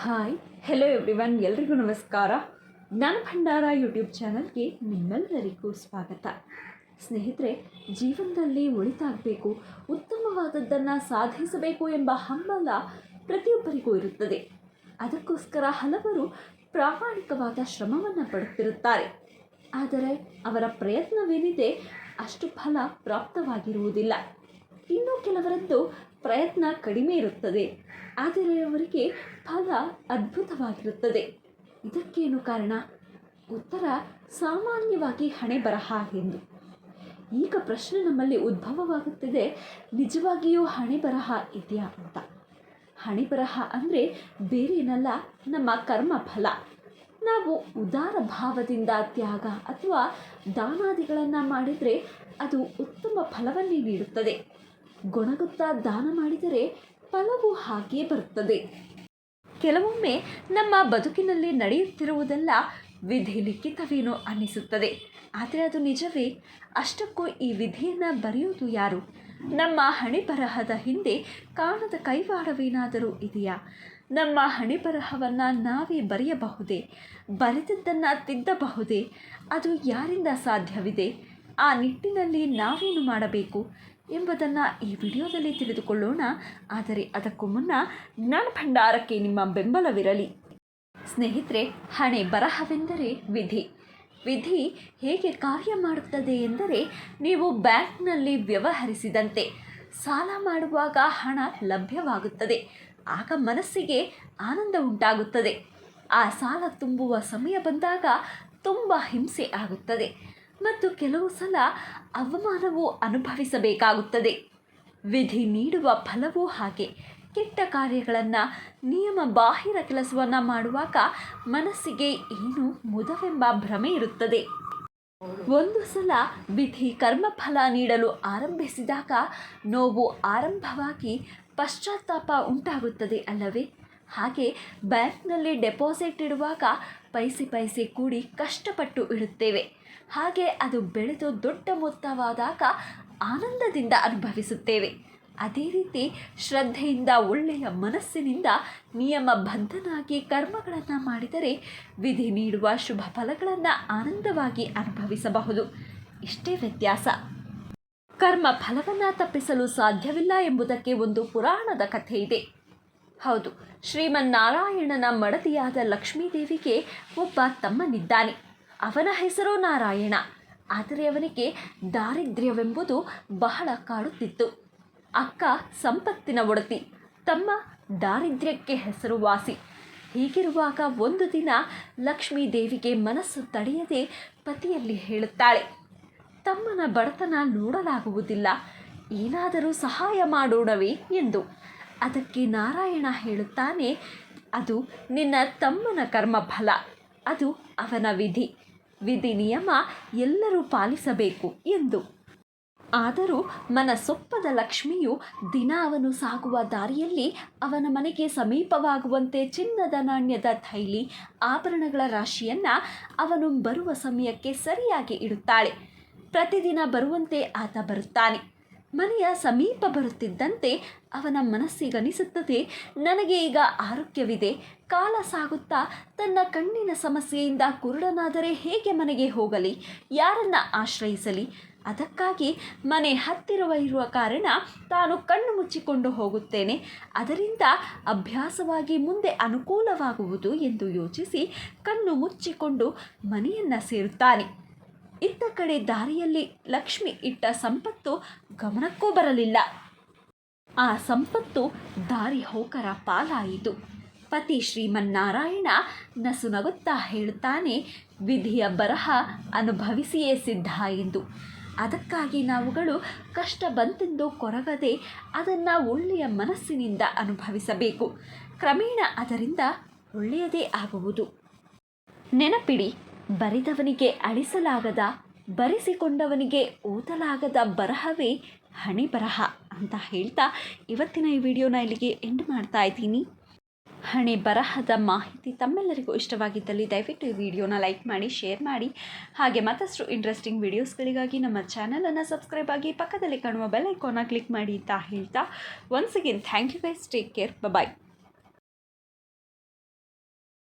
Hi hello everyone ಎಲ್ರಿಗೂ ನಮಸ್ಕಾರ. ಜ್ಞಾನ ಭಂಡಾರ ಯೂಟ್ಯೂಬ್ ಚಾನಲ್ಗೆ ನಿಮ್ಮೆಲ್ಲರಿಗೂ ಸ್ವಾಗತ. ಸ್ನೇಹಿತರೆ, ಜೀವನದಲ್ಲಿ ಒಳಿತಾಗಬೇಕು ಉತ್ತಮವಾದದ್ದನ್ನು ಸಾಧಿಸಬೇಕು ಎಂಬ ಹಂಬಲ ಪ್ರತಿಯೊಬ್ಬರಿಗೂ ಇರುತ್ತದೆ. ಅದಕ್ಕೋಸ್ಕರ ಹಲವರು ಪ್ರಾಮಾಣಿಕವಾದ ಶ್ರಮವನ್ನು ಪಡುತ್ತಿರುತ್ತಾರೆ. ಆದರೆ ಅವರ ಪ್ರಯತ್ನವೇನಿದೆ, ಅಷ್ಟು ಫಲ ಪ್ರಾಪ್ತವಾಗಿರುವುದಿಲ್ಲ. ಇನ್ನು ಕೆಲವರದ್ದು ಪ್ರಯತ್ನ ಕಡಿಮೆ ಇರುತ್ತದೆ. ಆದರೆ ಅವರಿಗೆ ಫಲ ಅದ್ಭುತವಾಗಿರುತ್ತದೆ. ಇದಕ್ಕೇನು ಕಾರಣ? ಉತ್ತರ, ಸಾಮಾನ್ಯವಾಗಿ ಹಣೆ ಬರಹ ಎಂದು. ಈಗ ಪ್ರಶ್ನೆ ನಮ್ಮಲ್ಲಿ ಉದ್ಭವವಾಗುತ್ತಿದೆ. ನಿಜವಾಗಿಯೂ ಹಣೆ ಬರಹ ಇದೆಯಾ ಅಂತ. ಹಣೆ ಬರಹ ಅಂದರೆ ಬೇರೇನಲ್ಲ ನಮ್ಮ ಕರ್ಮ ಫಲ. ನಾವು ಉದಾರ ಭಾವದಿಂದ ತ್ಯಾಗ ಅಥವಾ ದಾನಾದಿಗಳನ್ನು ಮಾಡಿದರೆ ಅದು ಉತ್ತಮ ಫಲವನ್ನೇ ನೀಡುತ್ತದೆ. ಗೊಣಗುತ್ತಾ ದಾನ ಮಾಡಿದರೆ ಫಲವು ಹಾಗೇ ಬರುತ್ತದೆ. ಕೆಲವೊಮ್ಮೆ ನಮ್ಮ ಬದುಕಿನಲ್ಲಿ ನಡೆಯುತ್ತಿರುವುದೆಲ್ಲ ವಿಧಿ ಲಿಖಿತವೇನೋ ಅನ್ನಿಸುತ್ತದೆ. ಆದರೆ ಅದು ನಿಜವೇ? ಅಷ್ಟಕ್ಕೂ ಈ ವಿಧಿಯನ್ನು ಬರೆಯುವುದು ಯಾರು? ನಮ್ಮ ಹಣೆ ಬರಹದ ಹಿಂದೆ ಕಾಣದ ಕೈವಾಡವೇನಾದರೂ ಇದೆಯಾ? ನಮ್ಮ ಹಣೆ ಬರಹವನ್ನು ನಾವೇ ಬರೆಯಬಹುದೇ? ಬರೆದಿದ್ದನ್ನು ತಿದ್ದಬಹುದೇ? ಅದು ಯಾರಿಂದ ಸಾಧ್ಯವಿದೆ? ಆ ನಿಟ್ಟಿನಲ್ಲಿ ನಾವೇನು ಮಾಡಬೇಕು ಎಂಬುದನ್ನು ಈ ವಿಡಿಯೋದಲ್ಲಿ ತಿಳಿದುಕೊಳ್ಳೋಣ. ಆದರೆ ಅದಕ್ಕೂ ಮುನ್ನ ಜ್ಞಾನ ಭಂಡಾರಕ್ಕೆ ನಿಮ್ಮ ಬೆಂಬಲವಿರಲಿ. ಸ್ನೇಹಿತರೆ, ಹಣೆ ಬರಹವೆಂದರೆ ವಿಧಿ. ವಿಧಿ ಹೇಗೆ ಕಾರ್ಯ ಮಾಡುತ್ತದೆ ಎಂದರೆ ನೀವು ಬ್ಯಾಂಕ್ನಲ್ಲಿ ವ್ಯವಹರಿಸಿದಂತೆ ಸಾಲ ಮಾಡುವಾಗ ಹಣ ಲಭ್ಯವಾಗುತ್ತದೆ. ಆಗ ಮನಸ್ಸಿಗೆ ಆನಂದ ಉಂಟಾಗುತ್ತದೆ. ಆ ಸಾಲ ತುಂಬುವ ಸಮಯ ಬಂದಾಗ ತುಂಬ ಹಿಂಸೆ ಆಗುತ್ತದೆ. ಮತ್ತು ಕೆಲವು ಸಲ ಅವಮಾನವು ಅನುಭವಿಸಬೇಕಾಗುತ್ತದೆ. ವಿಧಿ ನೀಡುವ ಫಲವೂ ಹಾಗೆ. ಕೆಟ್ಟ ಕಾರ್ಯಗಳನ್ನು ನಿಯಮ ಬಾಹಿರ ಕೆಲಸವನ್ನು ಮಾಡುವಾಗ ಮನಸ್ಸಿಗೆ ಏನು ಮುದವೆಂಬ ಭ್ರಮೆ ಇರುತ್ತದೆ. ಒಂದು ಸಲ ವಿಧಿ ಕರ್ಮಫಲ ನೀಡಲು ಆರಂಭಿಸಿದಾಗ ನೋವು ಆರಂಭವಾಗಿ ಪಶ್ಚಾತ್ತಾಪ ಉಂಟಾಗುತ್ತದೆ ಅಲ್ಲವೇ? ಹಾಗೆ ಬ್ಯಾಂಕ್ನಲ್ಲಿ ಡೆಪಾಸಿಟ್ ಇಡುವಾಗ ಪೈಸೆ ಪೈಸೆ ಕೂಡಿ ಕಷ್ಟಪಟ್ಟು ಇಡುತ್ತೇವೆ. ಹಾಗೆ ಅದು ಬೆಳೆದು ದೊಡ್ಡ ಮೊತ್ತವಾದಾಗ ಆನಂದದಿಂದ ಅನುಭವಿಸುತ್ತೇವೆ. ಅದೇ ರೀತಿ ಶ್ರದ್ಧೆಯಿಂದ ಒಳ್ಳೆಯ ಮನಸ್ಸಿನಿಂದ ನಿಯಮಬದ್ಧನಾಗಿ ಕರ್ಮಗಳನ್ನು ಮಾಡಿದರೆ ವಿಧಿ ನೀಡುವ ಶುಭ ಫಲಗಳನ್ನು ಆನಂದವಾಗಿ ಅನುಭವಿಸಬಹುದು. ಇಷ್ಟೇ ವ್ಯತ್ಯಾಸ. ಕರ್ಮ ಫಲವನ್ನು ತಪ್ಪಿಸಲು ಸಾಧ್ಯವಿಲ್ಲ ಎಂಬುದಕ್ಕೆ ಒಂದು ಪುರಾಣದ ಕಥೆ ಇದೆ. ಹೌದು, ಶ್ರೀಮನ್ನಾರಾಯಣನ ಮಡದಿಯಾದ ಲಕ್ಷ್ಮೀದೇವಿಗೆ ಒಬ್ಬ ತಮ್ಮನಿದ್ದಾನೆ. ಅವನ ಹೆಸರು ನಾರಾಯಣ. ಆದರೆ ಅವನಿಗೆ ದಾರಿದ್ರ್ಯವೆಂಬುದು ಬಹಳ ಕಾಡುತ್ತಿತ್ತು. ಅಕ್ಕ ಸಂಪತ್ತಿನ ಒಡತಿ, ತಮ್ಮ ದಾರಿದ್ರ್ಯಕ್ಕೆ ಹೆಸರುವಾಸಿ ಹೀಗಿರುವಾಗ ಒಂದು ದಿನ ಲಕ್ಷ್ಮೀ ದೇವಿಗೆ ಮನಸ್ಸು ತಡೆಯದೆ ಪತಿಯಲ್ಲಿ ಹೇಳುತ್ತಾಳೆ, ತಮ್ಮನ ಬಡತನ ನೋಡಲಾಗುವುದಿಲ್ಲ, ಏನಾದರೂ ಸಹಾಯ ಮಾಡೋಣವೇ? ಎಂದು. ಅದಕ್ಕೆ ನಾರಾಯಣ ಹೇಳುತ್ತಾನೆ, ಅದು ನಿನ್ನ ತಮ್ಮನ ಕರ್ಮಫಲ, ಅದು ಅವನ ವಿಧಿ. ವಿಧಿ ನಿಯಮ ಎಲ್ಲರೂ ಪಾಲಿಸಬೇಕು ಎಂದು. ಆದರೂ ಮನಸೊಪ್ಪದ ಲಕ್ಷ್ಮಿಯು ದಿನ ಅವನು ಸಾಗುವ ದಾರಿಯಲ್ಲಿ ಅವನ ಮನೆಗೆ ಸಮೀಪವಾಗುವಂತೆ ಚಿನ್ನದ ನಾಣ್ಯದ ಥೈಲಿ, ಆಭರಣಗಳ ರಾಶಿಯನ್ನು ಅವನು ಬರುವ ಸಮಯಕ್ಕೆ ಸರಿಯಾಗಿ ಇಡುತ್ತಾಳೆ. ಪ್ರತಿದಿನ ಬರುವಂತೆ ಆತ ಬರುತ್ತಾನೆ. ಮನೆಯ ಸಮೀಪ ಬರುತ್ತಿದ್ದಂತೆ ಅವನ ಮನಸ್ಸಿಗನಿಸುತ್ತದೆ, ನನಗೆ ಈಗ ಆರೋಗ್ಯವಿದೆ. ಕಾಲ ಸಾಗುತ್ತಾ ತನ್ನ ಕಣ್ಣಿನ ಸಮಸ್ಯೆಯಿಂದ ಕುರುಡನಾದರೆ ಹೇಗೆ ಮನೆಗೆ ಹೋಗಲಿ? ಯಾರನ್ನ ಆಶ್ರಯಿಸಲಿ? ಅದಕ್ಕಾಗಿ ಮನೆ ಹತ್ತಿರವ ಇರುವ ಕಾರಣ ತಾನು ಕಣ್ಣು ಮುಚ್ಚಿಕೊಂಡು ಹೋಗುತ್ತೇನೆ. ಅದರಿಂದ ಅಭ್ಯಾಸವಾಗಿ ಮುಂದೆ ಅನುಕೂಲವಾಗುವುದು ಎಂದು ಯೋಚಿಸಿ ಕಣ್ಣು ಮುಚ್ಚಿಕೊಂಡು ಮನೆಯನ್ನು ಸೇರುತ್ತಾನೆ. ಇತ್ತ ಕಡೆ ದಾರಿಯಲ್ಲಿ ಲಕ್ಷ್ಮಿ ಇಟ್ಟ ಸಂಪತ್ತು ಗಮನಕ್ಕೂ ಬರಲಿಲ್ಲ. ಆ ಸಂಪತ್ತು ದಾರಿ ಹೋಕರ ಪಾಲಾಯಿತು. ಪತಿ ಶ್ರೀಮನ್ನಾರಾಯಣ ನಸುನಗುತ್ತಾ ಹೇಳ್ತಾನೆ, ವಿಧಿಯ ಬರಹ ಅನುಭವಿಸಿಯೇ ಸಿದ್ಧ ಎಂದು. ಅದಕ್ಕಾಗಿ ನಾವುಗಳು ಕಷ್ಟ ಬಂತೆಂದು ಕೊರಗದೆ ಅದನ್ನು ಒಳ್ಳೆಯ ಮನಸ್ಸಿನಿಂದ ಅನುಭವಿಸಬೇಕು. ಕ್ರಮೇಣ ಅದರಿಂದ ಒಳ್ಳೆಯದೇ ಆಗುವುದು. ನೆನಪಿಡಿ ಬರಿದವನಿಗೆ ಅಳಿಸಲಾಗದ ಬರೆಸಿಕೊಂಡವನಿಗೆ ಓದಲಾಗದ ಬರಹವೇ ಹಣೆ ಬರಹ ಅಂತ ಹೇಳ್ತಾ ಇವತ್ತಿನ ಈ ವಿಡಿಯೋನ ಇಲ್ಲಿಗೆ ಎಂಡ್ ಮಾಡ್ತಾ ಇದ್ದೀನಿ. ಹಣೆ ಬರಹದ ಮಾಹಿತಿ ತಮ್ಮೆಲ್ಲರಿಗೂ ಇಷ್ಟವಾಗಿದ್ದಲ್ಲಿ ದಯವಿಟ್ಟು ಈ ವಿಡಿಯೋನ ಲೈಕ್ ಮಾಡಿ, ಶೇರ್ ಮಾಡಿ. ಹಾಗೆ ಮತ್ತಷ್ಟು ಇಂಟ್ರೆಸ್ಟಿಂಗ್ ವಿಡಿಯೋಸ್ಗಳಿಗಾಗಿ ನಮ್ಮ ಚಾನಲನ್ನು ಸಬ್ಸ್ಕ್ರೈಬ್ ಆಗಿ ಪಕ್ಕದಲ್ಲಿ ಕಾಣುವ ಬೆಲ್ ಐಕಾನ ಕ್ಲಿಕ್ ಮಾಡಿ ಅಂತ ಹೇಳ್ತಾ. Once again thank you guys take care bye